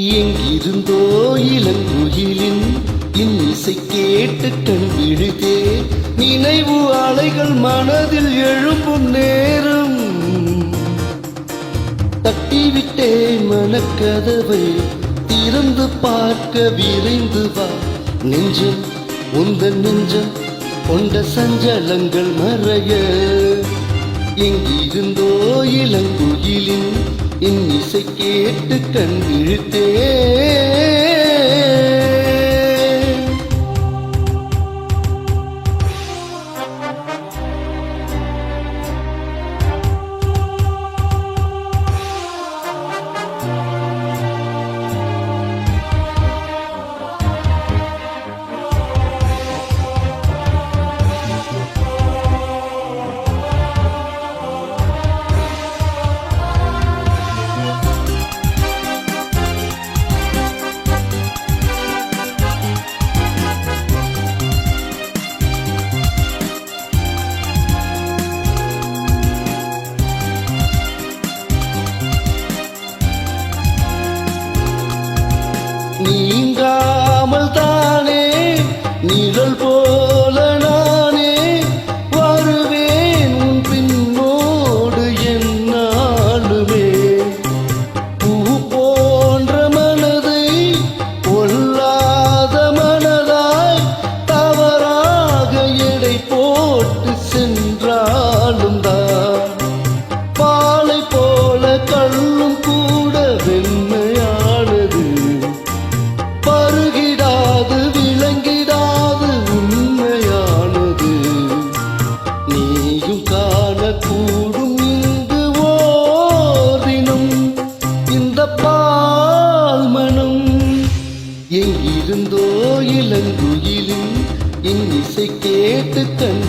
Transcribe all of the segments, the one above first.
எங்கிருந்தோ இளங்குயிலின் இன்னிசை கேட்டு கண் விழுதே நினைவு அலைகள் மனதில் எழும்பும் நேரம். தட்டிவிட்டே மனக்கதவை திறந்து பார்க்க விரைந்து வா. நெஞ்சம் உந்த நெஞ்சம் கொண்ட சஞ்சலங்கள் மறைய. எங்கிருந்தோ இளங்குயிலின் இன்னிசை கேட்டு கண் இழுத்தே. இந்த பால் மனம். எங்கிருந்தோ இளங்குயிலின் இசை கேட்டு கண்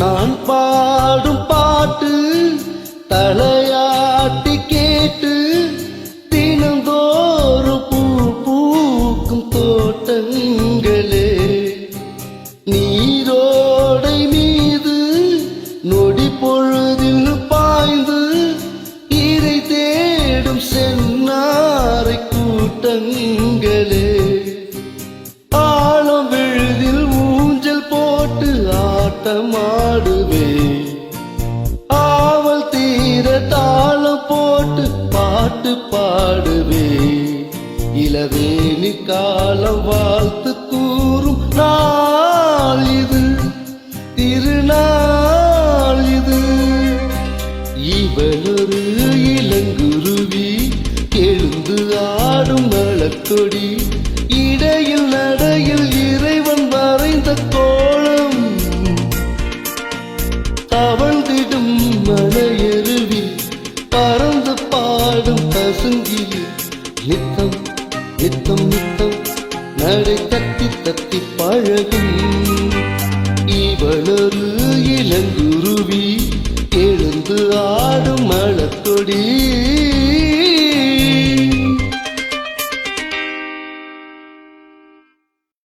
நான் பாடும் பாட்டு தலையாட்டி கேட்டு தினந்தோறும் பூ பூக்கும் தோட்டங்களே. நீரோடை மீது நொடி பொழுதில் கொடி இடையில் நடையில் இறைவன் வரைந்த கோலம். தவழ்ந்திடும் மலையருவி பறந்து பாடும் பசுங்கிலி நித்தம் நித்தம் நித்தம் நடை தத்தி தத்தி பழகும். இவளொரு இளங்குருவி எழுந்து ஆடும் மலக்கொடி